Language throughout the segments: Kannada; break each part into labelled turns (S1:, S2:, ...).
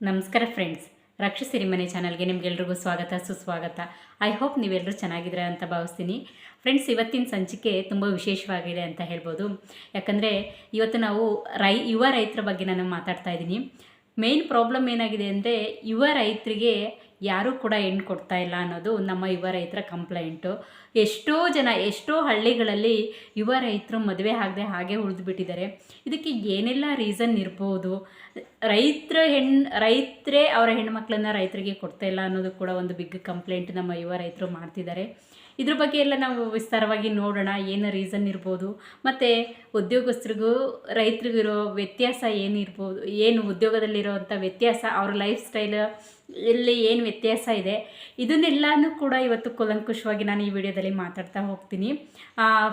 S1: ನಮಸ್ಕಾರ ಫ್ರೆಂಡ್ಸ್ ರಕ್ಷ ಸಿರಿಮನೆ ಚಾನಲ್ಗೆ ನಿಮ್ಗೆಲ್ರಿಗೂ ಸ್ವಾಗತ, ಸುಸ್ವಾಗತ. ಐ ಹೋಪ್ ನೀವೆಲ್ಲರೂ ಚೆನ್ನಾಗಿದ್ದೀರಾ ಅಂತ ಭಾವಿಸ್ತೀನಿ. ಫ್ರೆಂಡ್ಸ್ ಇವತ್ತಿನ ಸಂಚಿಕೆ ತುಂಬ ವಿಶೇಷವಾಗಿದೆ ಅಂತ ಹೇಳ್ಬೋದು. ಯಾಕಂದರೆ ಇವತ್ತು ನಾವು ರೈ, ಯುವ ರೈತರ ಬಗ್ಗೆ ನಾನು ಮಾತಾಡ್ತಾ ಇದ್ದೀನಿ. ಮೇನ್ ಪ್ರಾಬ್ಲಮ್ ಏನಾಗಿದೆ ಅಂದರೆ ಯುವ ರೈತರಿಗೆ ಯಾರೂ ಕೂಡ ಹೆಣ್ಣು ಕೊಡ್ತಾ ಇಲ್ಲ ಅನ್ನೋದು ನಮ್ಮ ಯುವ ರೈತರ ಕಂಪ್ಲೇಂಟು. ಎಷ್ಟೋ ಜನ, ಎಷ್ಟೋ ಹಳ್ಳಿಗಳಲ್ಲಿ ಯುವ ರೈತರು ಮದುವೆ ಆಗದೆ ಹಾಗೆ ಉಳಿದುಬಿಟ್ಟಿದ್ದಾರೆ ಇದಕ್ಕೆ ಏನೆಲ್ಲ ರೀಸನ್ ಇರ್ಬೋದು? ರೈತರ ಹೆಣ್ಣು ರೈತರೇ ಅವರ ಹೆಣ್ಮಕ್ಳನ್ನ ರೈತರಿಗೆ ಕೊಡ್ತಾ ಇಲ್ಲ ಅನ್ನೋದು ಕೂಡ ಒಂದು ಬಿಗ್ ಕಂಪ್ಲೇಂಟ್ ನಮ್ಮ ಯುವ ರೈತರು ಮಾಡ್ತಿದ್ದಾರೆ. ಇದ್ರ ಬಗ್ಗೆ ಎಲ್ಲ ನಾವು ವಿಸ್ತಾರವಾಗಿ ನೋಡೋಣ, ಏನು ರೀಸನ್ ಇರ್ಬೋದು, ಮತ್ತು ಉದ್ಯೋಗಸ್ಥರಿಗೂ ರೈತರಿಗಿರೋ ವ್ಯತ್ಯಾಸ ಏನಿರ್ಬೋದು ಏನು ಉದ್ಯೋಗದಲ್ಲಿರೋವಂಥ ವ್ಯತ್ಯಾಸ, ಅವ್ರ ಲೈಫ್ ಸ್ಟೈಲ್ ಇಲ್ಲಿ ಏನು ವ್ಯತ್ಯಾಸ ಇದೆ, ಇದನ್ನೆಲ್ಲನೂ ಕೂಡ ಇವತ್ತು ಕುಲಂಕುಷವಾಗಿ ನಾನು ಈ ವಿಡಿಯೋದಲ್ಲಿ ಮಾತಾಡ್ತಾ ಹೋಗ್ತೀನಿ.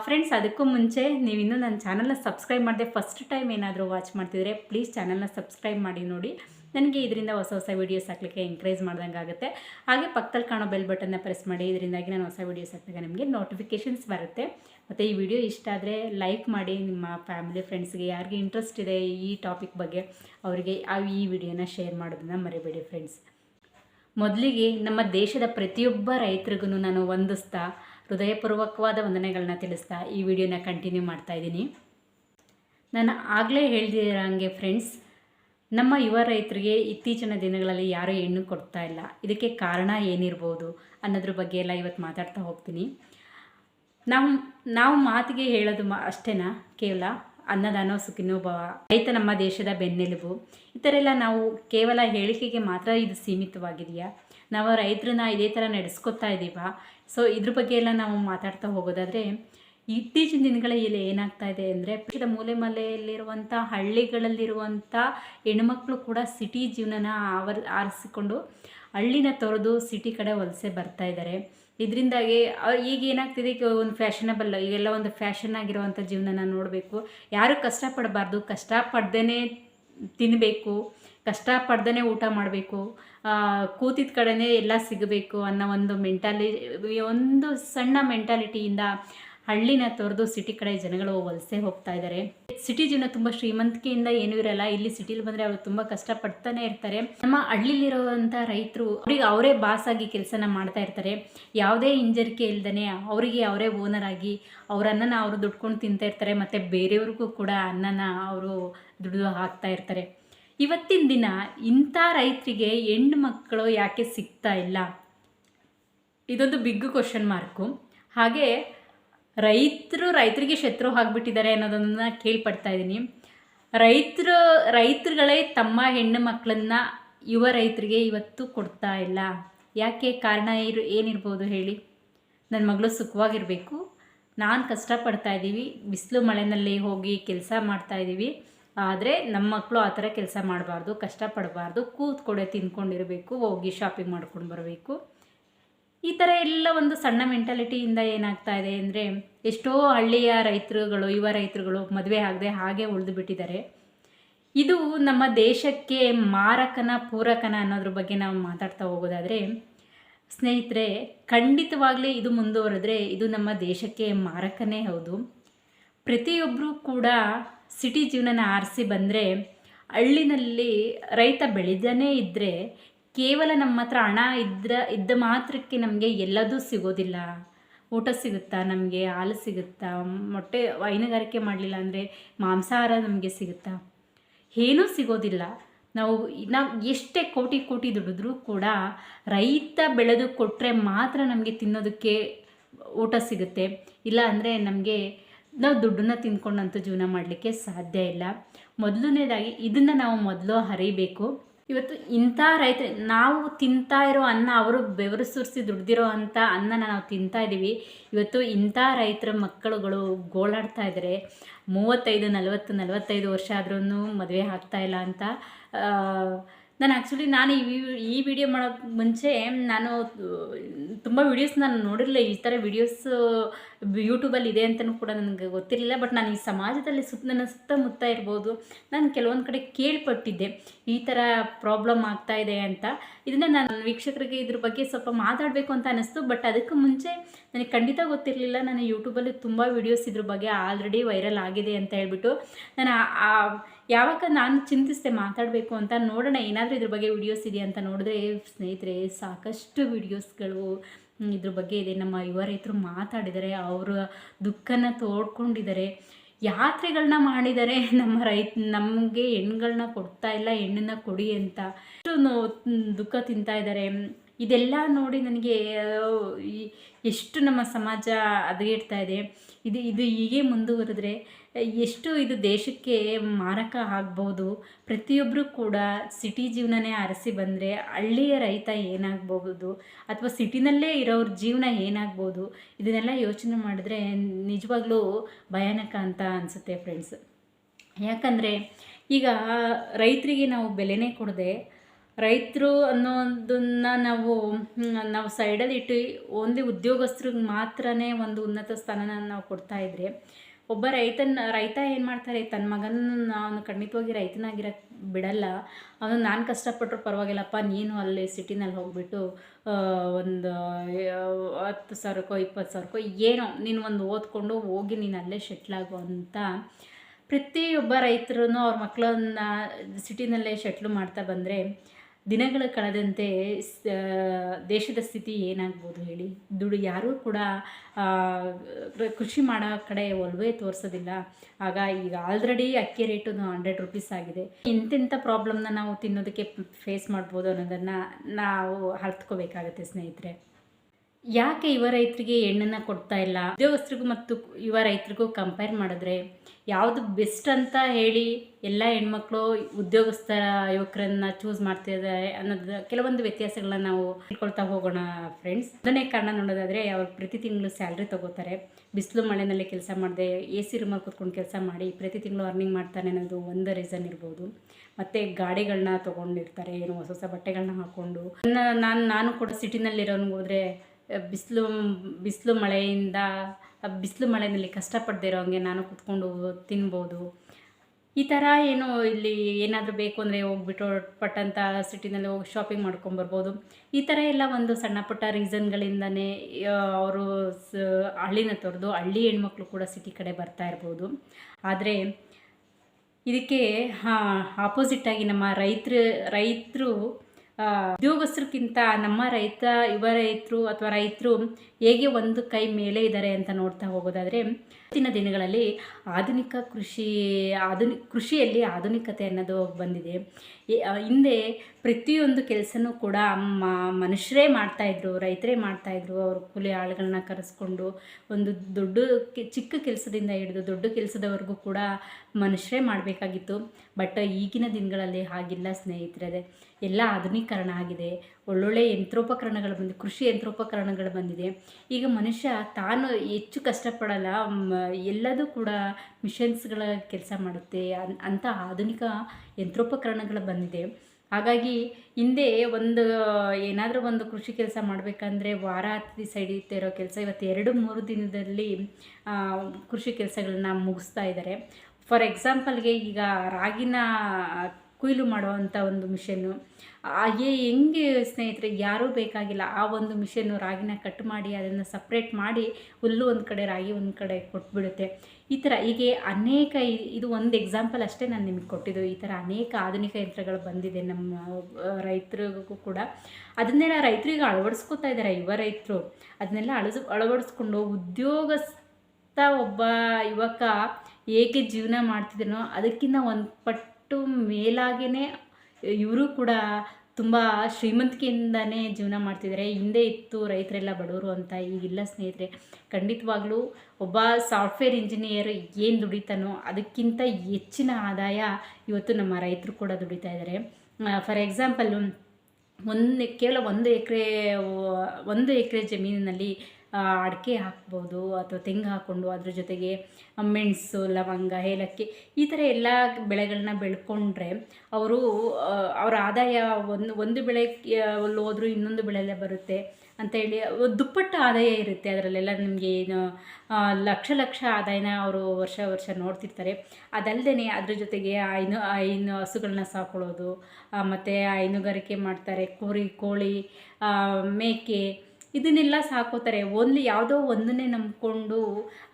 S1: ಫ್ರೆಂಡ್ಸ್ ಅದಕ್ಕೂ ಮುಂಚೆ ನೀವಿನ್ನೂ ನನ್ನ ಚಾನಲ್ನ ಸಬ್ಸ್ಕ್ರೈಬ್ ಮಾಡಿದೆ ಫಸ್ಟ್ ಟೈಮ್ ಏನಾದರೂ ವಾಚ್ ಮಾಡ್ತಿದ್ರೆ ಪ್ಲೀಸ್ ಚಾನಲ್ನ ಸಬ್ಸ್ಕ್ರೈಬ್ ಮಾಡಿ ನೋಡಿ. ನನಗೆ ಇದರಿಂದ ಹೊಸ ಹೊಸ ವೀಡಿಯೋಸ್ ಹಾಕಲಿಕ್ಕೆ ಎಂಕರೇಜ್ ಮಾಡ್ದಂಗೆ ಆಗುತ್ತೆ. ಹಾಗೆ ಪಕ್ಕದಲ್ಲಿ ಕಾಣೋ ಬೆಲ್ ಬಟನ್ನ ಪ್ರೆಸ್ ಮಾಡಿ, ಇದರಿಂದಾಗಿ ನಾನು ಹೊಸ ವೀಡಿಯೋಸ್ ಹಾಕಿದಾಗ ನಿಮಗೆ ನೋಟಿಫಿಕೇಷನ್ಸ್ ಬರುತ್ತೆ. ಮತ್ತು ಈ ವಿಡಿಯೋ ಇಷ್ಟ ಆದರೆ ಲೈಕ್ ಮಾಡಿ, ನಿಮ್ಮ ಫ್ಯಾಮಿಲಿ ಫ್ರೆಂಡ್ಸ್ಗೆ ಯಾರಿಗೆ ಇಂಟ್ರೆಸ್ಟ್ ಇದೆ ಈ ಟಾಪಿಕ್ ಬಗ್ಗೆ, ಅವರಿಗೆ ಈ ವಿಡಿಯೋನ ಶೇರ್ ಮಾಡೋದನ್ನು ಮರಿಬೇಡಿ ಫ್ರೆಂಡ್ಸ್ ಮೊದಲಿಗೆ ನಮ್ಮ ದೇಶದ ಪ್ರತಿಯೊಬ್ಬ ರೈತರಿಗೂ ನಾನು ವಂದಿಸ್ತಾ, ಹೃದಯಪೂರ್ವಕವಾದ ವಂದನೆಗಳನ್ನ ತಿಳಿಸ್ತಾ ಈ ವಿಡಿಯೋನ ಕಂಟಿನ್ಯೂ ಮಾಡ್ತಾ ಇದ್ದೀನಿ. ನಾನು ಆಗಲೇ ಹೇಳ್ದಿರಂಗೆ ಫ್ರೆಂಡ್ಸ್ ನಮ್ಮ ಯುವ ರೈತರಿಗೆ ಇತ್ತೀಚಿನ ದಿನಗಳಲ್ಲಿ ಯಾರೂ ಹೆಣ್ಣು ಕೊಡ್ತಾ ಇಲ್ಲ. ಇದಕ್ಕೆ ಕಾರಣ ಏನಿರ್ಬೋದು ಅನ್ನೋದ್ರ ಬಗ್ಗೆ ಎಲ್ಲ ಇವತ್ತು ಮಾತಾಡ್ತಾ ಹೋಗ್ತೀನಿ. ನಾವು ನಾವು ಮಾತಿಗೆ ಹೇಳೋದು ಮಾ, ಅಷ್ಟೇನಾ? ಕೇವಲ ಅನ್ನದಾನೋ ಸುಖಿನೋ ಭವ. ರೈತ ನಮ್ಮ ದೇಶದ ಬೆನ್ನೆಲುಬು. ಈ ಥರ ಎಲ್ಲ ನಾವು ಕೇವಲ ಹೇಳಿಕೆಗೆ ಮಾತ್ರ ಇದು ಸೀಮಿತವಾಗಿದೆಯಾ? ನಾವು ರೈತರನ್ನ ಇದೇ ಥರ ನಡೆಸ್ಕೊತಾ ಇದ್ದೀವಾ ಸೊ ಇದ್ರ ಬಗ್ಗೆ ಎಲ್ಲ ನಾವು ಮಾತಾಡ್ತಾ ಹೋಗೋದಾದರೆ ಇತ್ತೀಚಿನ ದಿನಗಳಲ್ಲಿ ಏನಾಗ್ತಾ ಇದೆ ಅಂದರೆ ಪಕ್ಷದ ಮೂಲೆ ಮಲೆಯಲ್ಲಿರುವಂಥ ಹಳ್ಳಿಗಳಲ್ಲಿರುವಂಥ ಹೆಣ್ಮಕ್ಳು ಕೂಡ ಸಿಟಿ ಜೀವನನ ಆವರ್, ಆರಿಸಿಕೊಂಡು ಹಳ್ಳಿನ ತೊರೆದು ಸಿಟಿ ಕಡೆ ವಲಸೆ ಬರ್ತಾ ಇದ್ದಾರೆ ಇದರಿಂದಾಗಿ ಈಗ ಏನಾಗ್ತಿದೆ ಒಂದು ಫ್ಯಾಷನಬಲ್, ಈಗೆಲ್ಲ ಒಂದು ಫ್ಯಾಷನ್ ಆಗಿರುವಂಥ ಜೀವನನ ನೋಡಬೇಕು. ಯಾರು ಕಷ್ಟಪಡಬಾರ್ದು ಕಷ್ಟಪಡ್ದೇ ತಿನ್ನಬೇಕು ಕಷ್ಟಪಡ್ದೇ ಊಟ ಮಾಡಬೇಕು ಕೂತಿದ ಕಡೆನೇ ಎಲ್ಲ ಸಿಗಬೇಕು ಅನ್ನೋ ಒಂದು ಮೆಂಟಾಲಿ, ಒಂದು ಸಣ್ಣ ಮೆಂಟಾಲಿಟಿಯಿಂದ ಹಳ್ಳಿನ ತೊರೆದು ಸಿಟಿ ಕಡೆ ಜನಗಳು ವಲಸೆ ಹೋಗ್ತಾ ಇದ್ದಾರೆ ಸಿಟಿ ಜೀವನ ತುಂಬ ಶ್ರೀಮಂತಿಕೆಯಿಂದ ಏನೂ ಇರಲ್ಲ. ಇಲ್ಲಿ ಸಿಟಿಲಿ ಬಂದರೆ ಅವರು ತುಂಬ ಕಷ್ಟಪಡ್ತಾನೆ ಇರ್ತಾರೆ. ನಮ್ಮ ಹಳ್ಳಿಲಿರುವಂಥ ರೈತರು ಅವ್ರಿಗೆ ಅವರೇ ಬಾಸ್ ಆಗಿ ಕೆಲಸನ ಮಾಡ್ತಾ ಇರ್ತಾರೆ. ಯಾವುದೇ ಹಿಂಜರಿಕೆ ಇಲ್ದೇ ಅವರಿಗೆ ಅವರೇ ಓನರ್ ಆಗಿ ಅವ್ರ ಅನ್ನನ ಅವರು ದುಡ್ಕೊಂಡು ತಿಂತಾ ಇರ್ತಾರೆ. ಮತ್ತು ಬೇರೆಯವ್ರಿಗೂ ಕೂಡ ಅನ್ನನ ಅವರು ದುಡಿದು ಹಾಕ್ತಾ ಇರ್ತಾರೆ. ಇವತ್ತಿನ ದಿನ ಇಂಥ ರೈತರಿಗೆ ಹೆಣ್ಣು ಮಕ್ಕಳು ಯಾಕೆ ಸಿಗ್ತಾ ಇಲ್ಲ? ಇದೊಂದು ಬಿಗ್ ಕ್ವಶನ್ ಮಾರ್ಕು ಹಾಗೆ ರೈತರು ರೈತರಿಗೆ ಶತ್ರು ಆಗಿಬಿಟ್ಟಿದ್ದಾರೆ ಅನ್ನೋದನ್ನು ಕೇಳ್ಪಡ್ತಾ ಇದ್ದೀನಿ. ರೈತರು, ರೈತರುಗಳೇ ತಮ್ಮ ಹೆಣ್ಣು ಮಕ್ಕಳನ್ನ ಯುವ ರೈತರಿಗೆ ಇವತ್ತು ಕೊಡ್ತಾ ಇಲ್ಲ. ಯಾಕೆ ಕಾರಣ ಇರು, ಏನಿರ್ಬೋದು ಹೇಳಿ. ನನ್ನ ಮಗಳು ಸುಖವಾಗಿರಬೇಕು. ನಾನು ಕಷ್ಟಪಡ್ತಾ ಇದ್ದೀವಿ. ಬಿಸಿಲು ಮಳೆಯಲ್ಲಿ ಹೋಗಿ ಕೆಲಸ ಮಾಡ್ತಾ ಇದ್ದೀವಿ. ಆದರೆ ನಮ್ಮ ಮಕ್ಕಳು ಆ ಥರ ಕೆಲಸ ಮಾಡಬಾರ್ದು, ಕಷ್ಟಪಡಬಾರ್ದು. ಕೂತ್ಕೊಡೆ ತಿನ್ಕೊಂಡಿರಬೇಕು, ಹೋಗಿ ಶಾಪಿಂಗ್ ಮಾಡ್ಕೊಂಡು ಬರಬೇಕು. ಈ ಥರ ಎಲ್ಲ ಒಂದು ಸಣ್ಣ ಮೆಂಟಾಲಿಟಿಯಿಂದ ಏನಾಗ್ತಾ ಇದೆ ಅಂದರೆ ಎಷ್ಟೋ ಹಳ್ಳಿಯ ರೈತರುಗಳು, ಯುವ ರೈತರುಗಳು ಮದುವೆ ಆಗದೆ ಹಾಗೆ ಉಳಿದು ಬಿಟ್ಟಿದ್ದಾರೆ. ಇದು ನಮ್ಮ ದೇಶಕ್ಕೆ ಮಾರಕನ, ಪೂರಕನ ಅನ್ನೋದ್ರ ಬಗ್ಗೆ ನಾವು ಮಾತಾಡ್ತಾ ಹೋಗೋದಾದರೆ, ಸ್ನೇಹಿತರೆ, ಖಂಡಿತವಾಗಲೇ ಇದು ಮುಂದುವರೆದ್ರೆ ಇದು ನಮ್ಮ ದೇಶಕ್ಕೆ ಮಾರಕನೇ ಹೌದು. ಪ್ರತಿಯೊಬ್ಬರೂ ಕೂಡ ಸಿಟಿ ಜೀವನನ ಆರಿಸಿ ಬಂದರೆ ಹಳ್ಳಿನಲ್ಲಿ ರೈತ ಬೆಳೆದನೇ ಇದ್ದರೆ ಕೇವಲ ನಮ್ಮ ಹತ್ರ ಹಣ ಇದ್ರ, ಇದ್ದ ಮಾತ್ರಕ್ಕೆ ನಮಗೆ ಎಲ್ಲದೂ ಸಿಗೋದಿಲ್ಲ. ಊಟ ಸಿಗುತ್ತಾ ನಮಗೆ? ಹಾಲು ಸಿಗುತ್ತಾ? ಮೊಟ್ಟೆ ಹೈನುಗಾರಿಕೆ ಮಾಡಲಿಲ್ಲ ಅಂದರೆ ಮಾಂಸಾಹಾರ ನಮಗೆ ಸಿಗುತ್ತಾ? ಏನೂ ಸಿಗೋದಿಲ್ಲ. ನಾವು ನಾವು ಎಷ್ಟೇ ಕೋಟಿ ಕೋಟಿ ದುಡಿದ್ರೂ ಕೂಡ ರೈತ ಬೆಳೆದು ಕೊಟ್ಟರೆ ಮಾತ್ರ ನಮಗೆ ತಿನ್ನೋದಕ್ಕೆ ಊಟ ಸಿಗುತ್ತೆ. ಇಲ್ಲ ಅಂದರೆ ನಮಗೆ ನಾವು ದುಡ್ಡನ್ನ ತಿಂದ್ಕೊಂಡಂತೂ ಜೀವನ ಮಾಡಲಿಕ್ಕೆ ಸಾಧ್ಯ ಇಲ್ಲ. ಮೊದಲನೇದಾಗಿ ಇದನ್ನು ನಾವು ಮೊದಲು ಹರಿಬೇಕು. ಇವತ್ತು ಇಂಥ ರೈತ ನಾವು ತಿಂತಾ ಇರೋ ಅನ್ನ ಅವರು ಬೆವರು ಸುರಿಸಿ ದುಡ್ದಿರೋ ಅಂಥ ಅನ್ನನ ನಾವು ತಿಂತಾ ಇದ್ದೀವಿ. ಇವತ್ತು ಇಂಥ ರೈತರ ಮಕ್ಕಳುಗಳು ಗೋಳಾಡ್ತಾ ಇದ್ದಾರೆ. ಮೂವತ್ತೈದು, ನಲವತ್ತು, ನಲವತ್ತೈದು ವರ್ಷ ಆದ್ರೂ ಮದುವೆ ಇಲ್ಲ ಅಂತ ನಾನು ಆ್ಯಕ್ಚುಲಿ ನಾನು ಈ ಈ ವಿಡಿಯೋ ಮಾಡೋಕ್ಕೆ ಮುಂಚೆ ನಾನು, ತುಂಬ ವೀಡಿಯೋಸ್ ನಾನು ನೋಡಿರಲಿಲ್ಲ. ಈ ಥರ ವಿಡಿಯೋಸ್ ಯೂಟ್ಯೂಬಲ್ಲಿ ಇದೆ ಅಂತಲೂ ಕೂಡ ನನಗೆ ಗೊತ್ತಿರಲಿಲ್ಲ. ಬಟ್ ನಾನು ಈ ಸಮಾಜದಲ್ಲಿ ಸುತ್ತ, ನನ್ನ ಸುತ್ತಮುತ್ತ ಇರ್ಬೋದು, ನಾನು ಕೆಲವೊಂದು ಕಡೆ ಕೇಳ್ಪಟ್ಟಿದ್ದೆ. ಈ ಥರ ಪ್ರಾಬ್ಲಮ್ ಆಗ್ತಾ ಇದೆ ಅಂತ. ಇದನ್ನು ನಾನು ವೀಕ್ಷಕರಿಗೆ ಇದ್ರ ಬಗ್ಗೆ ಸ್ವಲ್ಪ ಮಾತಾಡಬೇಕು ಅಂತ ಅನ್ನಿಸ್ತು ಬಟ್ ಅದಕ್ಕೆ ಮುಂಚೆ ನನಗೆ ಖಂಡಿತ ಗೊತ್ತಿರಲಿಲ್ಲ. ನಾನು ಯೂಟ್ಯೂಬಲ್ಲಿ ತುಂಬ ವೀಡಿಯೋಸ್ ಇದ್ರ ಬಗ್ಗೆ ಆಲ್ರೆಡಿ ವೈರಲ್ ಆಗಿದೆ ಅಂತ ಹೇಳ್ಬಿಟ್ಟು. ನಾನು ಯಾವಾಗ ನಾನು ಚಿಂತಿಸಿದೆ ಮಾತಾಡಬೇಕು ಅಂತ ನೋಡೋಣ. ಏನಾದರೂ ಇದ್ರ ಬಗ್ಗೆ ವಿಡಿಯೋಸ್ ಇದೆ ಅಂತ ನೋಡಿದ್ರೆ, ಸ್ನೇಹಿತರೆ, ಸಾಕಷ್ಟು ವೀಡಿಯೋಸ್ಗಳು ಇದ್ರ ಬಗ್ಗೆ ಇದೆ. ನಮ್ಮ ಯುವ ರೈತರು ಮಾತಾಡಿದ್ದಾರೆ. ಅವರ ದುಃಖನ ತೋಡ್ಕೊಂಡಿದ್ದಾರೆ. ಯಾತ್ರೆಗಳನ್ನ ಮಾಡಿದ್ದಾರೆ. ನಮ್ಮ ರೈತ, ನಮಗೆ ಹೆಣ್ಗಳನ್ನ ಕೊಡ್ತಾ ಇಲ್ಲ. ಹೆಣ್ಣನ್ನ ಕೊಡಿ ಅಂತ. ಎಷ್ಟು ದುಃಖ ತಿಂತಾ ಇದ್ದಾರೆ. ಇದೆಲ್ಲ ನೋಡಿ ನನಗೆ ಎಷ್ಟು ನಮ್ಮ ಸಮಾಜ ಹದಗೆಡ್ತಾ ಇದೆ. ಇದು ಇದು ಹೀಗೆ ಮುಂದುವರೆದ್ರೆ ಎಷ್ಟು ಇದು ದೇಶಕ್ಕೆ ಮಾರಕ ಆಗ್ಬೋದು. ಪ್ರತಿಯೊಬ್ಬರೂ ಕೂಡ ಸಿಟಿ ಜೀವನನೇ ಅರಸಿ ಬಂದರೆ ಹಳ್ಳಿಯ ರೈತ ಏನಾಗ್ಬೋದು ಅಥವಾ ಸಿಟಿನಲ್ಲೇ ಇರೋರ ಜೀವನ ಏನಾಗ್ಬೋದು? ಇದನ್ನೆಲ್ಲ ಯೋಚನೆ ಮಾಡಿದ್ರೆ ನಿಜವಾಗ್ಲೂ ಭಯಾನಕ ಅಂತ ಅನಿಸುತ್ತೆ ಫ್ರೆಂಡ್ಸ್ ಯಾಕಂದರೆ ಈಗ ರೈತರಿಗೆ ನಾವು ಬೆಲೆನೇ ಕೊಡದೆ ರೈತರು ಅನ್ನೋದನ್ನು ನಾವು ನಾವು ಸೈಡಲ್ಲಿ ಇಟ್ಟು ಒಂದೇ ಉದ್ಯೋಗಸ್ಥರಿಗೆ ಮಾತ್ರನೇ ಒಂದು ಉನ್ನತ ಸ್ಥಾನನ ನಾವು ಕೊಡ್ತಾ ಇದ್ರೆ, ಒಬ್ಬ ರೈತನ, ರೈತ ಏನು ಮಾಡ್ತಾರೆ, ತನ್ನ ಮಗನ ಅವನು ಖಂಡಿತವಾಗಿ ರೈತನಾಗಿರೋ ಬಿಡಲ್ಲ. ಅವನು ನಾನು ಕಷ್ಟಪಟ್ಟರು ಪರವಾಗಿಲ್ಲಪ್ಪ, ನೀನು ಅಲ್ಲಿ ಸಿಟಿನಲ್ಲಿ ಹೋಗ್ಬಿಟ್ಟು ಒಂದು ಹತ್ತು ಸಾವಿರಕ್ಕೋ, ಇಪ್ಪತ್ತು ಸಾವಿರಕ್ಕೋ ಏನೋ ನೀನು ಒಂದು ಓದ್ಕೊಂಡು ಹೋಗಿ ನೀನು ಅಲ್ಲೇ ಶೆಟ್ಲಾಗು ಅಂತ ಪ್ರತಿಯೊಬ್ಬ ರೈತರೂ ಅವ್ರ ಮಕ್ಕಳನ್ನ ಸಿಟಿನಲ್ಲೇ ಶೆಟ್ಲು ಮಾಡ್ತಾ ಬಂದರೆ ದಿನಗಳು ಕಳೆದಂತೆ ದೇಶದ ಸ್ಥಿತಿ ಏನಾಗ್ಬೋದು ಹೇಳಿ? ದುಡು, ಯಾರೂ ಕೂಡ ಕೃಷಿ ಮಾಡೋ ಕಡೆ ಒಲ್ವೇ ತೋರಿಸೋದಿಲ್ಲ. ಆಗ ಈಗ ಆಲ್ರೆಡಿ ಅಕ್ಕಿ ರೇಟು ಹಂಡ್ರೆಡ್ ರುಪೀಸ್ ಆಗಿದೆ. ಇಂತಿಂಥ ಪ್ರಾಬ್ಲಮ್ನ ನಾವು ತಿನ್ನೋದಕ್ಕೆ ಫೇಸ್ ಮಾಡ್ಬೋದು ಅನ್ನೋದನ್ನು ನಾವು ಅರ್ತ್ಕೋಬೇಕಾಗತ್ತೆ ಸ್ನೇಹಿತರೆ. ಯಾಕೆ ಯುವ ರೈತರಿಗೆ ಹೆಣ್ಣನ್ನು ಕೊಡ್ತಾ ಇಲ್ಲ? ಉದ್ಯೋಗಸ್ಥರಿಗೂ ಮತ್ತು ಯುವ ರೈತರಿಗೂ ಕಂಪೇರ್ ಮಾಡಿದ್ರೆ ಯಾವುದು ಬೆಸ್ಟ್ ಅಂತ ಹೇಳಿ ಎಲ್ಲ ಹೆಣ್ಮಕ್ಳು ಉದ್ಯೋಗಸ್ಥ ಯುವಕರನ್ನ ಚೂಸ್ ಮಾಡ್ತಿದ್ದಾರೆ ಅನ್ನೋದು ಕೆಲವೊಂದು ವ್ಯತ್ಯಾಸಗಳನ್ನ ನಾವು ತಿಳ್ಕೊಳ್ತಾ ಹೋಗೋಣ ಫ್ರೆಂಡ್ಸ್ ಅದನ್ನೇ ಕಾರಣ ನೋಡೋದಾದರೆ ಅವ್ರು ಪ್ರತಿ ತಿಂಗಳು ಸ್ಯಾಲ್ರಿ ತಗೋತಾರೆ. ಬಿಸಿಲು ಮಳೆನಲ್ಲಿ ಕೆಲಸ ಮಾಡದೆ ಎ ಸಿ ರೂಮಲ್ಲಿ ಕೂತ್ಕೊಂಡು ಕೆಲಸ ಮಾಡಿ ಪ್ರತಿ ತಿಂಗಳು ಅರ್ನಿಂಗ್ ಮಾಡ್ತಾನೆ ಅನ್ನೋದು ಒಂದು ರೀಸನ್ ಇರ್ಬೋದು. ಮತ್ತು ಗಾಡಿಗಳನ್ನ ತೊಗೊಂಡಿರ್ತಾರೆ, ಏನು ಹೊಸ ಹೊಸ ಬಟ್ಟೆಗಳನ್ನ ಹಾಕ್ಕೊಂಡು ನಾನು ನಾನು ಕೂಡ ಸಿಟಿನಲ್ಲಿರೋನ್ಗೆ ಹೋದರೆ ಬಿಸಿಲು ಬಿಸಿಲು ಮಳೆಯಿಂದ, ಬಿಸಿಲು ಮಳೆಯಲ್ಲಿ ಕಷ್ಟಪಡದೇ ಇರೋಂಗೆ ನಾನು ಕುತ್ಕೊಂಡು ತಿನ್ಬೋದು. ಈ ಥರ ಏನು ಇಲ್ಲಿ ಏನಾದರೂ ಬೇಕು ಅಂದರೆ ಹೋಗ್ಬಿಟ್ಟು ಪಟ್ಟಂತ ಸಿಟಿನಲ್ಲಿ ಹೋಗಿ ಶಾಪಿಂಗ್ ಮಾಡ್ಕೊಂಬರ್ಬೋದು ಈ ಥರ ಎಲ್ಲ ಒಂದು ಸಣ್ಣ ಪುಟ್ಟ ರೀಸನ್ಗಳಿಂದನೇ ಅವರು ಸ, ಹಳ್ಳಿನ ತೊರೆದು ಹಳ್ಳಿ ಹೆಣ್ಮಕ್ಳು ಕೂಡ ಸಿಟಿ ಕಡೆ ಬರ್ತಾ ಇರ್ಬೋದು. ಆದರೆ ಇದಕ್ಕೆ ಆಪೋಸಿಟ್ಟಾಗಿ ನಮ್ಮ ರೈತರು ರೈತರು ಉದ್ಯೋಗಸ್ಥರಿಗಿಂತ ನಮ್ಮ ರೈತ, ಯುವ ರೈತರು ಅಥವಾ ರೈತರು ಹೇಗೆ ಒಂದು ಕೈ ಮೇಲೆ ಇದ್ದಾರೆ ಅಂತ ನೋಡ್ತಾ ಹೋಗೋದಾದರೆ ಇತ್ತಿನ ದಿನಗಳಲ್ಲಿ ಆಧುನಿಕ ಕೃಷಿ ಆಧುನಿಕ ಕೃಷಿಯಲ್ಲಿ ಆಧುನಿಕತೆ ಅನ್ನೋದು ಬಂದಿದೆ. ಹಿಂದೆ ಪ್ರತಿಯೊಂದು ಕೆಲಸನೂ ಕೂಡ ಮನುಷ್ಯರೇ ಮಾಡ್ತಾಯಿದ್ರು ರೈತರೇ ಮಾಡ್ತಾಯಿದ್ರು ಅವರು ಕೂಲಿ ಆಳುಗಳನ್ನ ಕರೆಸ್ಕೊಂಡು ಒಂದು ದೊಡ್ಡ ಚಿಕ್ಕ ಕೆಲಸದಿಂದ ಹಿಡಿದು ದೊಡ್ಡ ಕೆಲಸದವರೆಗೂ ಕೂಡ ಮನುಷ್ಯರೇ ಮಾಡಬೇಕಾಗಿತ್ತು. ಬಟ್ ಈಗಿನ ದಿನಗಳಲ್ಲಿ ಹಾಗಿಲ್ಲ ಸ್ನೇಹಿತರೆ. ಎಲ್ಲ ಆಧುನೀಕರಣ ಆಗಿದೆ. ಒಳ್ಳೊಳ್ಳೆ ಯಂತ್ರೋಪಕರಣಗಳು ಬಂದಿದೆ ಕೃಷಿ ಯಂತ್ರೋಪಕರಣಗಳು ಬಂದಿದೆ. ಈಗ ಮನುಷ್ಯ ತಾನು ಹೆಚ್ಚು ಕಷ್ಟಪಡಲ್ಲ ಎಲ್ಲದೂ ಕೂಡ ಮಿಷನ್ಸ್ಗಳ ಕೆಲಸ ಮಾಡುತ್ತೆ. ಅಂಥ ಆಧುನಿಕ ಯಂತ್ರೋಪಕರಣಗಳು ಬಂದಿದೆ. ಹಾಗಾಗಿ ಹಿಂದೆ ಒಂದು, ಏನಾದರೂ ಒಂದು ಕೃಷಿ ಕೆಲಸ ಮಾಡಬೇಕಂದ್ರೆ ವಾರ ಹತ್ತು ದಿವಸ ಹಿಡಿಯುತ್ತಿರೋ ಕೆಲಸ ಇವತ್ತು ಎರಡು, ಮೂರು ದಿನದಲ್ಲಿ ಕೃಷಿ ಕೆಲಸಗಳನ್ನ ಮುಗಿಸ್ತಾ ಇದ್ದಾರೆ. ಫಾರ್ ಎಕ್ಸಾಂಪಲ್ಗೆ ಈಗ ರಾಗಿನ ಕೊಯ್ಲು ಮಾಡುವಂಥ ಒಂದು ಮಿಷನ್ನು ಹಾಗೆ ಹೆಂಗೆ ಸ್ನೇಹಿತರೆ, ಯಾರೂ ಬೇಕಾಗಿಲ್ಲ, ಆ ಒಂದು ಮಿಷನ್ನು ರಾಗಿನ ಕಟ್ ಮಾಡಿ ಅದನ್ನು ಸಪ್ರೇಟ್ ಮಾಡಿ ಹುಲ್ಲು ಒಂದು ಕಡೆ, ರಾಗಿ ಒಂದು ಕಡೆ ಕೊಟ್ಬಿಡುತ್ತೆ. ಈ ಥರ ಹೀಗೆ ಅನೇಕ ಇದು ಒಂದು ಎಕ್ಸಾಂಪಲ್ ಅಷ್ಟೇ ನಾನು ನಿಮಗೆ ಕೊಟ್ಟಿದ್ದು. ಈ ಥರ ಅನೇಕ ಆಧುನಿಕ ಯಂತ್ರಗಳು ಬಂದಿದೆ ನಮ್ಮ ರೈತರಿಗೂ ಕೂಡ. ಅದನ್ನೆಲ್ಲ ರೈತರಿಗೆ ಅಳವಡಿಸ್ಕೊತಾ ಇದ್ದಾರೆ ಯುವ ರೈತರು. ಅದನ್ನೆಲ್ಲ ಅಳಸ್, ಅಳವಡಿಸ್ಕೊಂಡು ಉದ್ಯೋಗಸ್ಥ ಒಬ್ಬ ಯುವಕ ಹೇಗೆ ಜೀವನ ಮಾಡ್ತಿದ್ರೋ ಅದಕ್ಕಿಂತ ಒಂದು ಪಟ್ಟು ಮೇಲಾಗೇ ಇವರು ಕೂಡ ತುಂಬ ಶ್ರೀಮಂತಿಕೆಯಿಂದನೇ ಜೀವನ ಮಾಡ್ತಿದ್ದಾರೆ ಹಿಂದೆ ಇತ್ತು ರೈತರೆಲ್ಲ ಬಡವರು ಅಂತ, ಈಗಿಲ್ಲ ಸ್ನೇಹಿತರೆ. ಖಂಡಿತವಾಗ್ಲೂ ಒಬ್ಬ ಸಾಫ್ಟ್ವೇರ್ ಇಂಜಿನಿಯರ್ ಏನು ದುಡಿತಾನೋ ಅದಕ್ಕಿಂತ ಹೆಚ್ಚಿನ ಆದಾಯ ಇವತ್ತು ನಮ್ಮ ರೈತರು ಕೂಡ ದುಡಿತಾ ಇದ್ದಾರೆ ಫಾರ್ ಎಕ್ಸಾಂಪಲ್ಲು ಒಂದು ಕೇವಲ ಒಂದು ಎಕರೆ ಒಂದು ಎಕರೆ ಜಮೀನಿನಲ್ಲಿ ಅಡಿಕೆ ಹಾಕ್ಬೋದು ಅಥವಾ ತೆಂಗು ಹಾಕ್ಕೊಂಡು ಅದ್ರ ಜೊತೆಗೆ ಮೆಣಸು, ಲವಂಗ, ಏಲಕ್ಕಿ ಈ ಥರ ಎಲ್ಲ ಬೆಳೆಗಳನ್ನ ಬೆಳ್ಕೊಂಡ್ರೆ ಅವರು ಅವರ ಆದಾಯ ಒಂದು ಒಂದು ಬೆಳೆ ಹೋದ್ರೂ ಇನ್ನೊಂದು ಬೆಳೆಯಲ್ಲೇ ಬರುತ್ತೆ ಅಂತ ಹೇಳಿ ದುಪ್ಪಟ್ಟು ಆದಾಯ ಇರುತ್ತೆ ಅದರಲ್ಲೆಲ್ಲ ನಿಮಗೆ ಏನು ಲಕ್ಷ ಲಕ್ಷ ಆದಾಯನ ಅವರು ವರ್ಷ ವರ್ಷ ನೋಡ್ತಿರ್ತಾರೆ. ಅದಲ್ಲದೆ ಅದ್ರ ಜೊತೆಗೆ ಹೈನು ಹೈನು ಹಸುಗಳನ್ನ ಸಾಕೊಳ್ಳೋದು ಮತ್ತು ಹೈನುಗಾರಿಕೆ ಮಾಡ್ತಾರೆ, ಕುರಿ, ಕೋಳಿ ಮೇಕೆ ಇದನ್ನೆಲ್ಲ ಸಾಕೋತಾರೆ. ಓನ್ಲಿ ಯಾವುದೋ ಒಂದನ್ನೇ ನಂಬಿಕೊಂಡು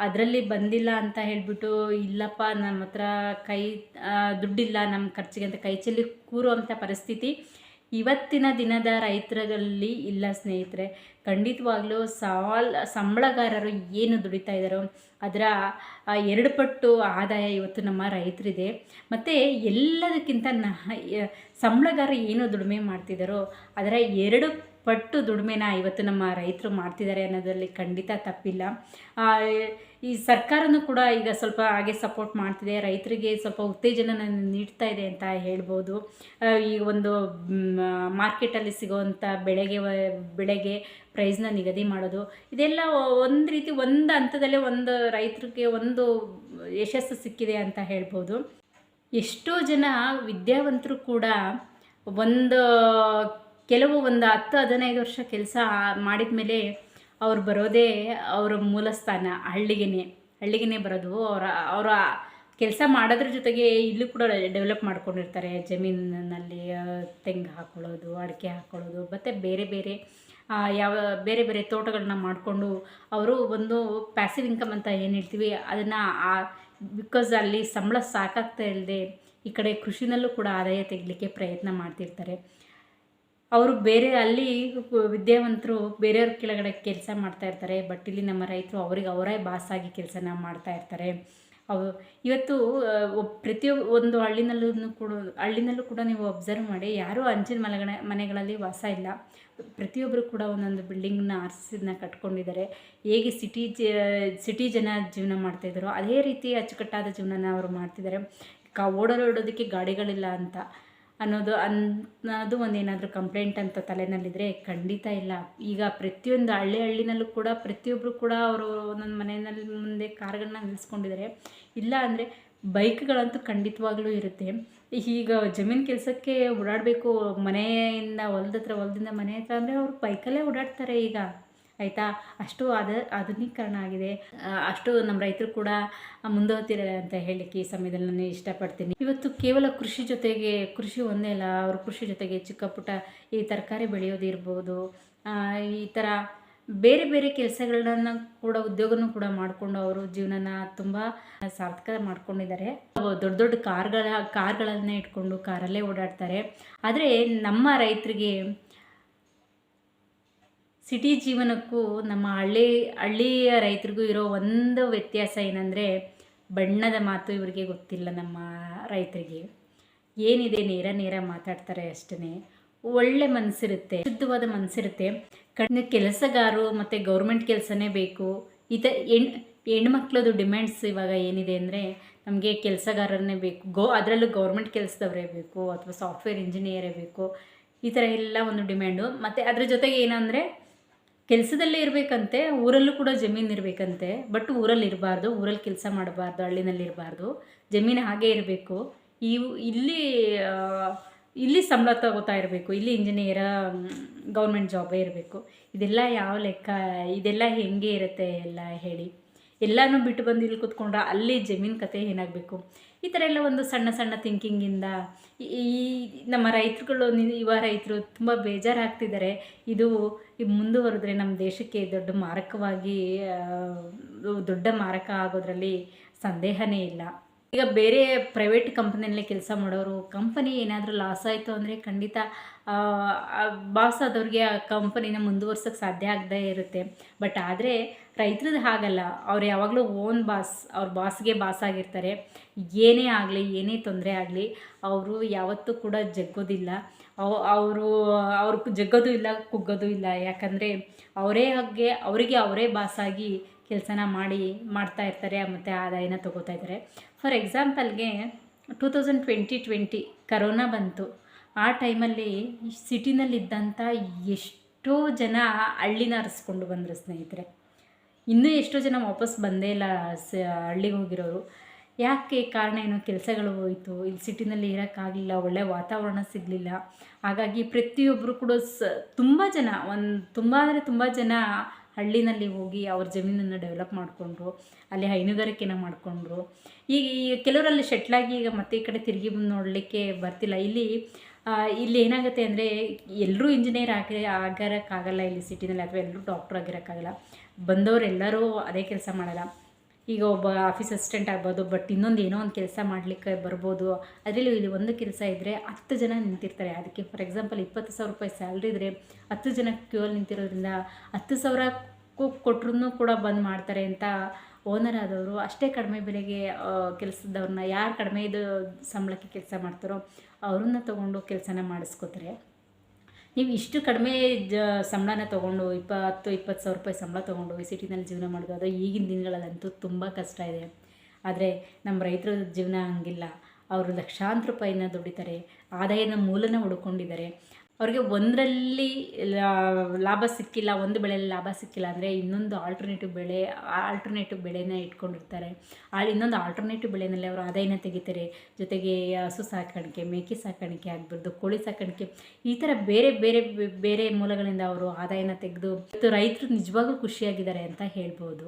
S1: ಅದರಲ್ಲಿ ಬಂದಿಲ್ಲ ಅಂತ ಹೇಳಿಬಿಟ್ಟು, ಇಲ್ಲಪ್ಪ ನಮ್ಮ ಹತ್ರ ಕೈ ದುಡ್ಡಿಲ್ಲ ನಮ್ಮ ಖರ್ಚಿಗೆ ಅಂತ ಕೈ ಚೆಲ್ಲಿ ಕೂರುವಂಥ ಪರಿಸ್ಥಿತಿ ಇವತ್ತಿನ ದಿನದ ರೈತರಲ್ಲಿ ಇಲ್ಲ ಸ್ನೇಹಿತರೆ. ಖಂಡಿತವಾಗ್ಲೂ ಸಾಲ್, ಸಂಬಳಗಾರರು ಏನು ದುಡಿತಾ ಇದ್ದಾರೋ ಅದರ ಎರಡು ಪಟ್ಟು ಆದಾಯ ಇವತ್ತು ನಮ್ಮ ರೈತರಿದೆ. ಮತ್ತು ಎಲ್ಲದಕ್ಕಿಂತ ನ ಸಂಬಳಗಾರ ಏನು ದುಡಿಮೆ ಮಾಡ್ತಿದ್ದಾರೋ ಅದರ ಎರಡು ಪಟ್ಟು ದುಡಿಮೆನ ಇವತ್ತು ನಮ್ಮ ರೈತರು ಮಾಡ್ತಿದ್ದಾರೆ ಅನ್ನೋದರಲ್ಲಿ ಖಂಡಿತ ತಪ್ಪಿಲ್ಲ. ಈ ಸರ್ಕಾರನೂ ಕೂಡ ಈಗ ಸ್ವಲ್ಪ ಹಾಗೆ ಸಪೋರ್ಟ್ ಮಾಡ್ತಿದೆ. ರೈತರಿಗೆ ಸ್ವಲ್ಪ ಉತ್ತೇಜನ ನೀಡ್ತಾ ಇದೆ ಅಂತ ಹೇಳ್ಬೋದು. ಈ ಒಂದು ಮಾರ್ಕೆಟಲ್ಲಿ ಸಿಗೋವಂಥ ಬೆಳೆಗೆ ಬೆಳೆಗೆ ಪ್ರೈಸ್ನ ನಿಗದಿ ಮಾಡೋದು, ಇದೆಲ್ಲ ಒಂದು ರೀತಿ ಒಂದು ಹಂತದಲ್ಲೇ ಒಂದು ರೈತರಿಗೆ ಒಂದು ಯಶಸ್ಸು ಸಿಕ್ಕಿದೆ ಅಂತ ಹೇಳ್ಬೋದು. ಎಷ್ಟೋ ಜನ ವಿದ್ಯಾವಂತರು ಕೂಡ ಒಂದು ಕೆಲವು ಒಂದು ಹತ್ತು, ಹದಿನೈದು ವರ್ಷ ಕೆಲಸ ಮಾಡಿದ ಮೇಲೆ ಅವ್ರು ಬರೋದೇ ಅವರ ಮೂಲ ಸ್ಥಾನ ಹಳ್ಳಿಗೆನೆ. ಹಳ್ಳಿಗೆನೆ ಬರೋದು. ಅವರ ಅವರ ಕೆಲಸ ಮಾಡೋದ್ರ ಜೊತೆಗೆ ಇಲ್ಲೂ ಕೂಡ ಡೆವಲಪ್ ಮಾಡ್ಕೊಂಡಿರ್ತಾರೆ. ಜಮೀನಿನಲ್ಲಿ ತೆಂಗು ಹಾಕ್ಕೊಳ್ಳೋದು ಅಡಿಕೆ ಹಾಕ್ಕೊಳ್ಳೋದು ಮತ್ತು ಬೇರೆ ಬೇರೆ ಯಾವ, ಬೇರೆ ಬೇರೆ ತೋಟಗಳನ್ನ ಮಾಡಿಕೊಂಡು ಅವರು ಒಂದು ಪ್ಯಾಸಿವ್ ಇನ್ಕಮ್ ಅಂತ ಏನು ಹೇಳ್ತೀವಿ, ಅದನ್ನು ಬಿಕಾಸ್ ಅಲ್ಲಿ ಸಂಬಳ ಸಾಕಾಗ್ತಾ ಇಲ್ಲದೆ ಈ ಕಡೆ ಕೃಷಿನಲ್ಲೂ ಕೂಡ ಆದಾಯ ತೆಗಲಿಕ್ಕೆ ಪ್ರಯತ್ನ ಮಾಡ್ತಿರ್ತಾರೆ. ಅವರು ಬೇರೆ ಅಲ್ಲಿ ವಿದ್ಯಾವಂತರು ಬೇರೆಯವ್ರ ಕೆಳಗಡೆ ಕೆಲಸ ಮಾಡ್ತಾ ಇರ್ತಾರೆ ಬಟ್ ಇಲ್ಲಿ ನಮ್ಮ ರೈತರು ಅವ್ರಿಗೆ ಅವರೇ ಬಾಸಾಗಿ ಕೆಲಸನ ಮಾಡ್ತಾ ಇರ್ತಾರೆ. ಅವು ಇವತ್ತು ಪ್ರತಿಯೊ ಒಂದು ಹಳ್ಳಿನಲ್ಲೂ ಕೂಡ ಹಳ್ಳಿನಲ್ಲೂ ಕೂಡ ನೀವು ಅಬ್ಸರ್ವ್ ಮಾಡಿ, ಯಾರೂ ಅಂಚಿನ ಮನೆಗಳ ಮನೆಗಳಲ್ಲಿ ವಾಸ ಇಲ್ಲ. ಪ್ರತಿಯೊಬ್ಬರು ಕೂಡ ಒಂದೊಂದು ಬಿಲ್ಡಿಂಗ್ನ ಆರ್ಸಿದನ್ನ ಕಟ್ಕೊಂಡಿದ್ದಾರೆ. ಹೇಗೆ ಸಿಟಿ ಜ ಸಿಟಿ ಜನ ಜೀವನ ಮಾಡ್ತಾಯಿದ್ದಾರೋ ಅದೇ ರೀತಿ ಅಚ್ಚುಕಟ್ಟಾದ ಜೀವನನ ಅವರು ಮಾಡ್ತಿದ್ದಾರೆ. ಕಾ ಓಡೋದಕ್ಕೆ ಗಾಡಿಗಳಿಲ್ಲ ಅಂತ. ಅನ್ನೋದು ಅನ್ನೋದು ಒಂದೇನಾದರೂ ಕಂಪ್ಲೇಂಟ್ ಅಂತ ತಲೆನಲ್ಲಿದ್ದರೆ ಖಂಡಿತ ಇಲ್ಲ. ಈಗ ಪ್ರತಿಯೊಂದು ಹಳ್ಳಿ ಹಳ್ಳಿನಲ್ಲೂ ಕೂಡ ಪ್ರತಿಯೊಬ್ಬರು ಕೂಡ ಅವರು ಒಂದೊಂದು ಮನೆಯಲ್ಲಿ ಮುಂದೆ ಕಾರ್ಗಳನ್ನ ನಿಲ್ಲಿಸ್ಕೊಂಡಿದ್ದಾರೆ ಇಲ್ಲ ಅಂದರೆ ಬೈಕ್ಗಳಂತೂ ಖಂಡಿತವಾಗ್ಲೂ ಇರುತ್ತೆ. ಈಗ ಜಮೀನು ಕೆಲಸಕ್ಕೆ ಓಡಾಡಬೇಕು ಮನೆಯಿಂದ ಹೊಲ್ದ ಹತ್ರ ಹೊಲದಿಂದ ಮನೆ ಹತ್ರ ಅಂದರೆ ಅವರು ಬೈಕಲ್ಲೇ ಓಡಾಡ್ತಾರೆ ಈಗ. ಆಯಿತಾ? ಅಷ್ಟು ಅದ ಆಧುನೀಕರಣ ಆಗಿದೆ. ಅಷ್ಟು ನಮ್ಮ ರೈತರು ಕೂಡ ಮುಂದುವತ್ತಿದ್ದಾರೆ ಅಂತ ಹೇಳಲಿಕ್ಕೆ ಈ ಸಮಯದಲ್ಲಿ ನಾನು ಇಷ್ಟಪಡ್ತೀನಿ. ಇವತ್ತು ಕೇವಲ ಕೃಷಿ ಜೊತೆಗೆ, ಕೃಷಿ ಒಂದೇ ಅಲ್ಲ, ಅವರು ಕೃಷಿ ಜೊತೆಗೆ ಚಿಕ್ಕ ಪುಟ್ಟ ಈ ತರಕಾರಿ ಬೆಳೆಯೋದಿರ್ಬೋದು ಈ ಥರ ಬೇರೆ ಬೇರೆ ಕೆಲಸಗಳನ್ನ ಕೂಡ, ಉದ್ಯೋಗನೂ ಕೂಡ ಮಾಡಿಕೊಂಡು ಅವರು ಜೀವನನ ತುಂಬ ಸಾರ್ಥಕ ಮಾಡ್ಕೊಂಡಿದ್ದಾರೆ. ದೊಡ್ಡ ದೊಡ್ಡ ಕಾರ್ಗಳ, ಕಾರ್ಗಳನ್ನೇ ಇಟ್ಕೊಂಡು ಕಾರಲ್ಲೇ ಓಡಾಡ್ತಾರೆ. ಆದರೆ ನಮ್ಮ ರೈತರಿಗೆ ಸಿಟಿ ಜೀವನಕ್ಕೂ ನಮ್ಮ ಹಳ್ಳಿ, ಹಳ್ಳಿಯ ರೈತರಿಗೂ ಇರೋ ಒಂದು ವ್ಯತ್ಯಾಸ ಏನಂದರೆ ಬಣ್ಣದ ಮಾತು ಇವರಿಗೆ ಗೊತ್ತಿಲ್ಲ ನಮ್ಮ ರೈತರಿಗೆ. ಏನಿದೆ ನೇರ ನೇರ ಮಾತಾಡ್ತಾರೆ ಅಷ್ಟೇ ಒಳ್ಳೆ ಮನಸ್ಸಿರುತ್ತೆ ಶುದ್ಧವಾದ ಮನಸ್ಸಿರುತ್ತೆ ಕಣ್ಣು ಕೆಲಸಗಾರರು ಮತ್ತು ಗೌರ್ಮೆಂಟ್ ಕೆಲಸನೇ ಬೇಕು. ಇತ ಹೆಣ್ ಹೆಣ್ಮಕ್ಳದು ಡಿಮ್ಯಾಂಡ್ಸ್ ಇವಾಗ ಏನಿದೆ ಅಂದರೆ ನಮಗೆ ಕೆಲಸಗಾರರನ್ನೇ ಬೇಕು. ಗೋ, ಅದರಲ್ಲೂ ಗೌರ್ಮೆಂಟ್ ಕೆಲಸದವರೇ ಬೇಕು, ಅಥವಾ ಸಾಫ್ಟ್ವೇರ್ ಇಂಜಿನಿಯರೇ ಬೇಕು. ಈ ಥರ ಎಲ್ಲ ಒಂದು ಡಿಮ್ಯಾಂಡು. ಮತ್ತು ಅದರ ಜೊತೆಗೆ ಏನಂದರೆ ಕೆಲಸದಲ್ಲೇ ಇರಬೇಕಂತೆ, ಊರಲ್ಲೂ ಕೂಡ ಜಮೀನು ಇರಬೇಕಂತೆ ಬಟ್ ಊರಲ್ಲಿ ಇರಬಾರ್ದು, ಊರಲ್ಲಿ ಕೆಲಸ ಮಾಡಬಾರ್ದು, ಹಳ್ಳಿನಲ್ಲಿ ಇರಬಾರ್ದು, ಜಮೀನು ಹಾಗೇ ಇರಬೇಕು. ಈ ಇಲ್ಲಿ ಇಲ್ಲಿ ಸಂಬಳ ತಗೋತಾ ಇರಬೇಕು, ಇಲ್ಲಿ ಇಂಜಿನಿಯರ ಗೌರ್ಮೆಂಟ್ ಜಾಬೇ ಇರಬೇಕು. ಇದೆಲ್ಲ ಯಾವ ಲೆಕ್ಕ, ಇದೆಲ್ಲ ಹೆಂಗೆ ಇರುತ್ತೆ ಎಲ್ಲ ಹೇಳಿ. ಎಲ್ಲನೂ ಬಿಟ್ಟು ಬಂದು ಇಲ್ಲಿ ಕೂತ್ಕೊಂಡ್ರೆ ಅಲ್ಲಿ ಜಮೀನು ಕತೆ ಏನಾಗಬೇಕು? ಈ ಥರ ಎಲ್ಲ ಒಂದು ಸಣ್ಣ ಸಣ್ಣ ಥಿಂಕಿಂಗಿಂದ ಈ ನಮ್ಮ ರೈತರುಗಳು ಯುವ ರೈತರು ತುಂಬ ಬೇಜಾರಾಗ್ತಿದ್ದಾರೆ ಇದು ಮುಂದುವರೆದ್ರೆ ನಮ್ಮ ದೇಶಕ್ಕೆ ದೊಡ್ಡ ಮಾರಕವಾಗಿ ದೊಡ್ಡ ಮಾರಕ ಆಗೋದ್ರಲ್ಲಿ ಸಂದೇಹನೇ ಇಲ್ಲ. ಈಗ ಬೇರೆ ಪ್ರೈವೇಟ್ ಕಂಪ್ನಿಯಲ್ಲಿ ಕೆಲಸ ಮಾಡೋರು ಕಂಪನಿ ಏನಾದರೂ ಲಾಸ್ ಆಯಿತು ಅಂದರೆ ಖಂಡಿತ ಬಾಸ್ ಆದವ್ರಿಗೆ ಆ ಕಂಪನಿನ ಮುಂದುವರ್ಸೋಕ್ಕೆ ಸಾಧ್ಯ ಆಗದೇ ಇರುತ್ತೆ. ಬಟ್ ಆದರೆ ರೈತರದ್ದು ಹಾಗಲ್ಲ. ಅವ್ರು ಯಾವಾಗಲೂ ಓನ್ ಬಾಸ್ ಅವ್ರ ಬಾಸ್ಗೆ ಬಾಸ್ ಆಗಿರ್ತಾರೆ. ಏನೇ ಆಗಲಿ, ಏನೇ ತೊಂದರೆ ಆಗಲಿ, ಅವರು ಯಾವತ್ತೂ ಕೂಡ ಜಗ್ಗೋದಿಲ್ಲ. ಅವ್, ಅವರು ಅವ್ರಿಗೆ ಜಗ್ಗೋದು ಇಲ್ಲ, ಕುಗ್ಗೋದು ಇಲ್ಲ. ಯಾಕಂದರೆ ಅವರೇ ಹಾಗೆ, ಅವರಿಗೆ ಅವರೇ ಬಾಸಾಗಿ ಕೆಲಸನ ಮಾಡಿ ಮಾಡ್ತಾ ಇರ್ತಾರೆ ಮತ್ತು ಆದಾಯನ ತಗೋತಾ ಇದ್ದಾರೆ. For ಎಕ್ಸಾಂಪಲ್ಗೆ two thousand twenty twenty corona ಬಂತು. ಆ ಟೈಮಲ್ಲಿ ಸಿಟಿನಲ್ಲಿದ್ದಂಥ ಎಷ್ಟೋ ಜನ ಹಳ್ಳಿನ ಅರಿಸ್ಕೊಂಡು ಬಂದರು ಸ್ನೇಹಿತರೆ. ಇನ್ನೂ ಎಷ್ಟೋ ಜನ ವಾಪಸ್ ಬಂದೇ ಇಲ್ಲ ಸ ಹಳ್ಳಿಗೆ ಹೋಗಿರೋರು. ಯಾಕೆ ಕಾರಣ ಏನು? ಕೆಲಸಗಳು ಹೋಯಿತು. ಇಲ್ಲಿ ಸಿಟಿನಲ್ಲಿ ಇರೋಕ್ಕಾಗಲಿಲ್ಲ. ಒಳ್ಳೆಯ ವಾತಾವರಣ ಸಿಗಲಿಲ್ಲ. ಹಾಗಾಗಿ ಪ್ರತಿಯೊಬ್ಬರು ಕೂಡ ಸ ತುಂಬ ಜನ, ಒಂದು ತುಂಬ ಅಂದರೆ ತುಂಬ ಜನ ಹಳ್ಳಿನಲ್ಲಿ ಹೋಗಿ ಅವ್ರ ಜಮೀನನ್ನು ಡೆವಲಪ್ ಮಾಡಿಕೊಂಡ್ರು, ಅಲ್ಲಿ ಹೈನುಗಾರಿಕೆನ ಮಾಡಿಕೊಂಡ್ರು. ಈಗ ಈ ಕೆಲವರಲ್ಲಿ ಶೆಟ್ಲಾಗಿ ಈಗ ಮತ್ತೆ ಈ ಕಡೆ ತಿರುಗಿ ನೋಡಲಿಕ್ಕೆ ಬರ್ತಿಲ್ಲ. ಇಲ್ಲಿ ಇಲ್ಲಿ ಏನಾಗುತ್ತೆ ಅಂದರೆ ಎಲ್ಲರೂ ಇಂಜಿನಿಯರ್ ಆಗಿ, ಆಗಿರೋಕ್ಕಾಗಲ್ಲ ಇಲ್ಲಿ ಸಿಟಿನಲ್ಲಿ ಅಥವಾ ಎಲ್ಲರೂ ಡಾಕ್ಟ್ರ್ ಆಗಿರೋಕ್ಕಾಗಲ್ಲ. ಬಂದವರೆಲ್ಲರೂ ಅದೇ ಕೆಲಸ ಮಾಡಲ್ಲ. ಈಗ ಒಬ್ಬ ಆಫೀಸ್ ಅಸಿಸ್ಟೆಂಟ್ ಆಗ್ಬೋದು ಬಟ್ ಇನ್ನೊಂದು ಏನೋ ಒಂದು ಕೆಲಸ ಮಾಡಲಿಕ್ಕೆ ಬರ್ಬೋದು. ಅದರಲ್ಲಿ ಇಲ್ಲಿ ಒಂದು ಕೆಲಸ ಇದ್ದರೆ ಹತ್ತು ಜನ ನಿಂತಿರ್ತಾರೆ. ಅದಕ್ಕೆ ಫಾರ್ ಎಕ್ಸಾಂಪಲ್ ಇಪ್ಪತ್ತು ಸಾವಿರ ರೂಪಾಯಿ ಸ್ಯಾಲ್ರಿ ಇದ್ದರೆ ಹತ್ತು ಜನ ಕ್ಯೂಲ್ ನಿಂತಿರೋದ್ರಿಂದ ಹತ್ತು ಸಾವಿರ ಕೊಟ್ಟರು ಕೂಡ ಬಂದ್ ಮಾಡ್ತಾರೆ ಅಂತ ಓನರ್ ಆದವರು. ಅಷ್ಟೇ ಕಡಿಮೆ ಬೆಲೆಗೆ ಕೆಲಸದವ್ರನ್ನ ಯಾರು ಕಡಿಮೆ ಇದು ಸಂಬಳಕ್ಕೆ ಕೆಲಸ ಮಾಡ್ತಾರೋ ಅವ್ರನ್ನ ತೊಗೊಂಡು ಕೆಲಸನ ಮಾಡಿಸ್ಕೋತಾರೆ. ನೀವು ಇಷ್ಟು ಕಡಿಮೆ ಜ, ಸಂಬಳನ ತೊಗೊಂಡು ಇಪ್ಪತ್ತು ಇಪ್ಪತ್ತು ಸಾವಿರ ರೂಪಾಯಿ ಸಂಬಳ ತೊಗೊಂಡು ಈ ಸಿಟಿನಲ್ಲಿ ಜೀವನ ಮಾಡೋದು ಅದು ಈಗಿನ ದಿನಗಳಲ್ಲಂತೂ ತುಂಬ ಕಷ್ಟ ಇದೆ. ಆದರೆ ನಮ್ಮ ರೈತರ ಜೀವನ ಹಂಗಿಲ್ಲ. ಅವರು ಲಕ್ಷಾಂತರ ರೂಪಾಯಿನ ದುಡಿತಾರೆ ಆದಾಯದ ಮೂಲನ ಹುಡ್ಕೊಂಡಿದ್ದಾರೆ. ಅವ್ರಿಗೆ ಒಂದರಲ್ಲಿ ಲಾಭ ಸಿಕ್ಕಿಲ್ಲ, ಒಂದು ಬೆಳೆಯಲ್ಲಿ ಲಾಭ ಸಿಕ್ಕಿಲ್ಲ ಅಂದರೆ ಇನ್ನೊಂದು ಆಲ್ಟರ್ನೇಟಿವ್ ಬೆಳೆ ಆಲ್ಟರ್ನೇಟಿವ್ ಬೆಳೆನ ಇಟ್ಕೊಂಡಿರ್ತಾರೆ. ಆ, ಇನ್ನೊಂದು ಆಲ್ಟರ್ನೇಟಿವ್ ಬೆಳೆನಲ್ಲಿ ಅವರು ಆದಾಯನ ತೆಗಿತಾರೆ. ಜೊತೆಗೆ ಹಸು ಸಾಕಾಣಿಕೆ, ಮೇಕೆ ಸಾಕಾಣಿಕೆ ಆಗ್ಬಾರ್ದು, ಕೋಳಿ ಸಾಕಾಣಿಕೆ, ಈ ಥರ ಬೇರೆ ಬೇರೆ ಬೇರೆ ಮೂಲಗಳಿಂದ ಅವರು ಆದಾಯನ ತೆಗೆದು ರೈತರು ನಿಜವಾಗ್ಲೂ ಖುಷಿಯಾಗಿದ್ದಾರೆ ಅಂತ ಹೇಳ್ಬೋದು.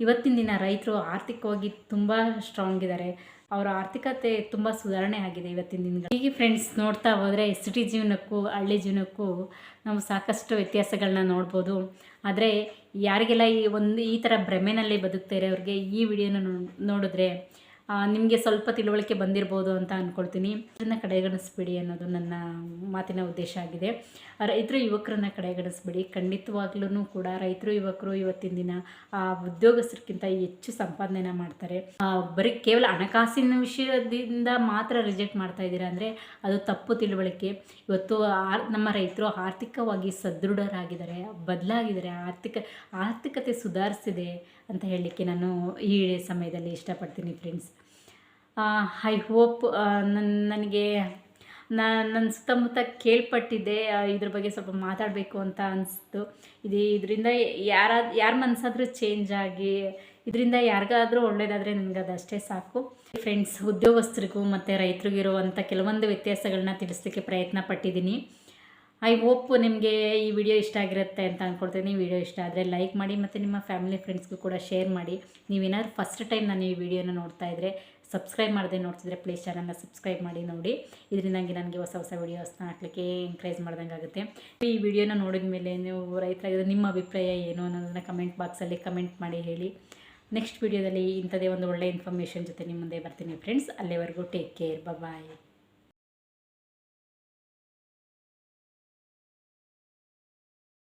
S1: ಇವತ್ತಿನ ದಿನ ರೈತರು ಆರ್ಥಿಕವಾಗಿ ತುಂಬ ಸ್ಟ್ರಾಂಗ್ ಇದ್ದಾರೆ ಅವರ ಆರ್ಥಿಕತೆ ತುಂಬ ಸುಧಾರಣೆ ಆಗಿದೆ ಇವತ್ತಿನ ದಿನ ಹೀಗೆ ಫ್ರೆಂಡ್ಸ್ ನೋಡ್ತಾ ಹೋದರೆ ಸಿಟಿ ಜೀವನಕ್ಕೂ, ಹಳ್ಳಿ ಜೀವನಕ್ಕೂ ನಾವು ಸಾಕಷ್ಟು ವ್ಯತ್ಯಾಸಗಳನ್ನ ನೋಡ್ಬೋದು. ಆದರೆ ಯಾರಿಗೆಲ್ಲ ಈ ಒಂದು, ಈ ಥರ ಭ್ರಮೆನಲ್ಲಿ ಬದುಕ್ತಾ ಇರೋರಿಗೆ ಈ ವಿಡಿಯೋನ ನೋಡಿದ್ರೆ ನಿಮಗೆ ಸ್ವಲ್ಪ ತಿಳುವಳಿಕೆ ಬಂದಿರ್ಬೋದು ಅಂತ ಅಂದ್ಕೊಳ್ತೀನಿ ಇದನ್ನು ಕಡೆಗಣಿಸ್ಬಿಡಿ ಅನ್ನೋದು ನನ್ನ ಮಾತಿನ ಉದ್ದೇಶ ಆಗಿದೆ. ರೈತರು ಯುವಕರನ್ನ ಕಡೆಗಣಿಸ್ಬಿಡಿ. ಖಂಡಿತವಾಗ್ಲೂ ಕೂಡ ರೈತರು ಯುವಕರು ಇವತ್ತಿನ ದಿನ, ಆ, ಉದ್ಯೋಗಸ್ಥರಿಗಿಂತ ಹೆಚ್ಚು ಸಂಪಾದನೆನ ಮಾಡ್ತಾರೆ. ಬರೀ ಕೇವಲ ಹಣಕಾಸಿನ ವಿಷಯದಿಂದ ಮಾತ್ರ ರಿಜೆಕ್ಟ್ ಮಾಡ್ತಾ ಇದ್ದೀರಾ ಅಂದರೆ ಅದು ತಪ್ಪು ತಿಳುವಳಿಕೆ. ಇವತ್ತು ನಮ್ಮ ರೈತರು ಆರ್ಥಿಕವಾಗಿ ಸದೃಢರಾಗಿದ್ದಾರೆ, ಬದಲಾಗಿದ್ದಾರೆ, ಆರ್ಥಿಕ, ಆರ್ಥಿಕತೆ ಸುಧಾರಿಸಿದೆ ಅಂತ ಹೇಳಲಿಕ್ಕೆ ನಾನು ಈ ಸಮಯದಲ್ಲಿ ಇಷ್ಟಪಡ್ತೀನಿ ಫ್ರೆಂಡ್ಸ್ ಐ ಹೋಪ್ ನನ್ನ ನನಗೆ ನನ್ನ ಸುತ್ತಮುತ್ತ ಕೇಳ್ಪಟ್ಟಿದ್ದೆ ಇದ್ರ ಬಗ್ಗೆ ಸ್ವಲ್ಪ ಮಾತಾಡಬೇಕು ಅಂತ ಅನಿಸ್ತು. ಇದು, ಇದರಿಂದ ಯಾರ ಯಾರ ಮನಸ್ಸಾದರೂ ಚೇಂಜ್ ಆಗಿ, ಇದರಿಂದ ಯಾರಿಗಾದರೂ ಒಳ್ಳೆಯದಾದರೆ ನನಗೆ ಅದಷ್ಟೇ ಸಾಕು. ಫ್ರೆಂಡ್ಸ್ ಉದ್ಯೋಗಸ್ಥರಿಗೂ ಮತ್ತು ರೈತರಿಗೂ ಇರುವಂಥ ಕೆಲವೊಂದು ವ್ಯತ್ಯಾಸಗಳನ್ನ ತಿಳಿಸ್ಲಿಕ್ಕೆ ಪ್ರಯತ್ನ ಪಟ್ಟಿದ್ದೀನಿ. ಐ ಹೋಪ್ ನಿಮಗೆ ಈ ವಿಡಿಯೋ ಇಷ್ಟ ಆಗಿರುತ್ತೆ ಅಂತ ಅಂದ್ಕೊಳ್ತೀನಿ ವಿಡಿಯೋ ಇಷ್ಟ ಆದರೆ ಲೈಕ್ ಮಾಡಿ ಮತ್ತು ನಿಮ್ಮ ಫ್ಯಾಮಿಲಿ ಫ್ರೆಂಡ್ಸ್ಗೂ ಕೂಡ ಶೇರ್ ಮಾಡಿ. ನೀವೇನಾದ್ರೂ ಫಸ್ಟ್ ಟೈಮ್ ನಾನು ಈ ವಿಡಿಯೋನ ನೋಡ್ತಾ ಇದ್ದರೆ ಸಬ್ಸ್ಕ್ರೈಬ್ ಮಾಡದೆ ನೋಡ್ತಿದ್ರೆ ಪ್ಲೀಸ್ ಚಾನಲ್ನ ಸಬ್ಸ್ಕ್ರೈಬ್ ಮಾಡಿ ನೋಡಿ. ಇದರಿಂದಾಗಿ ನನಗೆ ಹೊಸ ಹೊಸ ವೀಡಿಯೋಸ್ನ ಹಾಕ್ಲಿಕ್ಕೆ ಎಂಕರೇಜ್ ಮಾಡ್ದಂಗೆ ಆಗುತ್ತೆ. ಈ ವಿಡಿಯೋನ ನೋಡಿದ ಮೇಲೆ ನೀವು ರೈತರಾಗಿರೋ ನಿಮ್ಮ ಅಭಿಪ್ರಾಯ ಏನು ಅನ್ನೋದನ್ನು ಕಮೆಂಟ್ ಬಾಕ್ಸಲ್ಲಿ ಕಮೆಂಟ್ ಮಾಡಿ ಹೇಳಿ. ನೆಕ್ಸ್ಟ್ ವಿಡಿಯೋದಲ್ಲಿ ಇಂಥದೇ ಒಂದು ಒಳ್ಳೆ ಇನ್ಫಾರ್ಮೇಷನ್ ಜೊತೆ ನಿಮ್ಮ ಮುಂದೆ ಬರ್ತೀನಿ ಫ್ರೆಂಡ್ಸ್ ಅಲ್ಲಿವರೆಗೂ ಟೇಕ್ ಕೇರ್ ಬಾಯ್